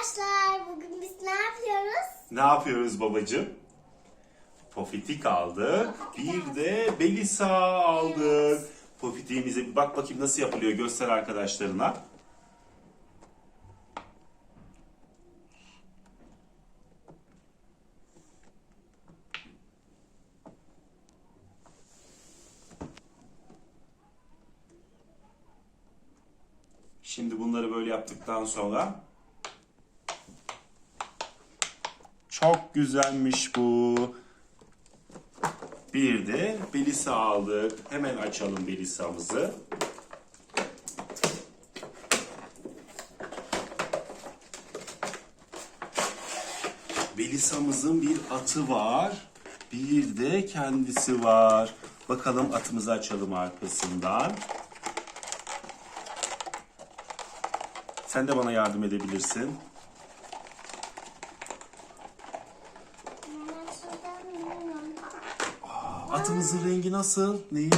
Arkadaşlar bugün biz ne yapıyoruz? Ne yapıyoruz babacığım? Pofitik aldık. Bir de Belisa aldık. Pofitiğimize bir bak bakayım nasıl yapılıyor. Göster arkadaşlarına. Şimdi bunları böyle yaptıktan sonra Çok güzelmiş bu. Bir de Belisa aldık. Hemen açalım Belisa'mızı. Belisa'mızın bir atı var. Bir de kendisi var. Bakalım atımızı açalım arkasından. Sen de bana yardım edebilirsin. Atımızın rengi nasıl? Neyi?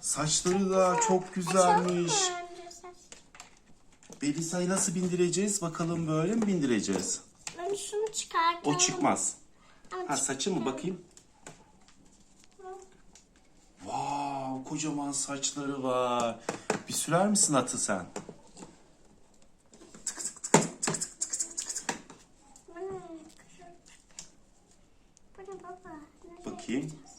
Saçları da çok güzelmiş. Belisa'yı nasıl bindireceğiz? Bakalım böyle mi bindireceğiz? Ben şunu çıkartalım. O çıkmaz. Ha saçı mı bakayım? Wow, kocaman saçları var. Bir sürer misin atı sen? Tık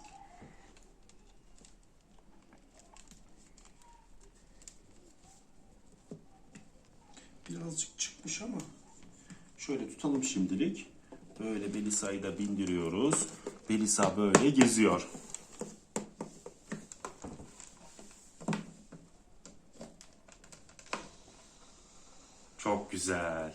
Birazcık çıkmış ama. Şöyle tutalım şimdilik. Böyle Belisa'yı da bindiriyoruz. Belisa böyle geziyor. Çok güzel.